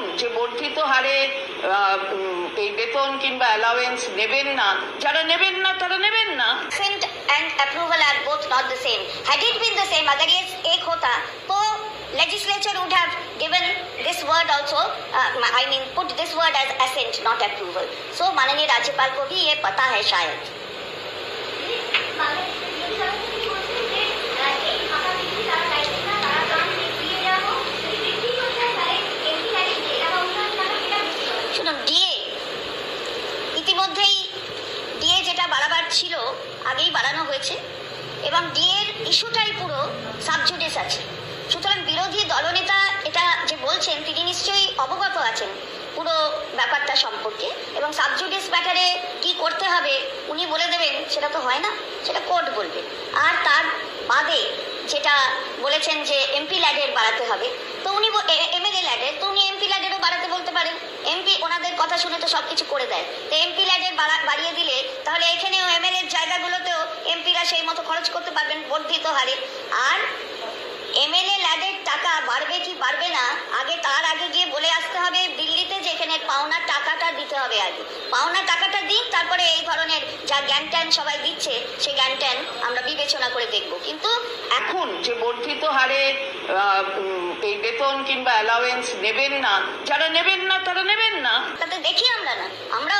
এখন যে বর্ধিত হারে আহ, উম, এই বেতন কিংবা অ্যালাওয়েন্স নেবেন না যারা নেবেন না তারা নেবেন না consent and approval are both not the same. Had it been the same, अगर ये एक होता तो legislature would have given this word also, uh, I mean put this word as assent, not approval. So माननीय राज्यपाल को भी ये पता है शायद. শুনুন ডিএ। ইতিমধ্যেই ডিএ যেটা বাড়াবার ছিল, আগেই বাড়ানো হয়েছে। এবং ডিএর ইস্যুটাই পুরো সাবজুডিস আছে। সুতরাং বিরোধী দলনেতা এটা যে বলছেন, তিনি নিশ্চয়ই অবগত আছেন পুরো ব্যাপারটা সম্পর্কে। এবং সাবজুডিস ব্যাটারে কি করতে হবে, উনি বলে দেবেন, সেটা তো হয় না, সেটা কোর্ট বলবে। আর তার বাদে যেটা বলেছেন যে এমপি ল্যাডের বাড়াতে হবে, তো উনি এমএলএ ল্যাডের তো উনি এমপি ল্যাডেরও বাড়াতে এমপি ওনাদের কথা শুনে তো সবকিছু করে দেয়। তো এমপি ল্যাডের বাড়িয়ে দিলে, তাহলে এখানেও এমএলএর জায়গাগুলোতেও এমপিরা সেই মতো খরচ করতে পারবেন বর্ধিত হারে। আর এমএলএ ল্যাডের টাকা বাড়বে কি বাড়বে না, আগে তার আগে গিয়ে বলে আসতে হবে দিল্লিতে যেখানে পাওনা টাকাটা দিতে হবে আগে পাওনা টাকাটা দিন, তারপরে এই ধরনের যা জ্ঞান ট্যান সবাই দিচ্ছে, সেই জ্ঞান ট্যান আমরা বিবেচনা করে দেখব। কিন্তু এখন যে বর্ধিত হারে বেতন কিংবা অ্যালাওয়েন্স নেবেন না। যারা নেবেন না, তারা নেবেন না। তাতে দেখি আমরা না। আমরাও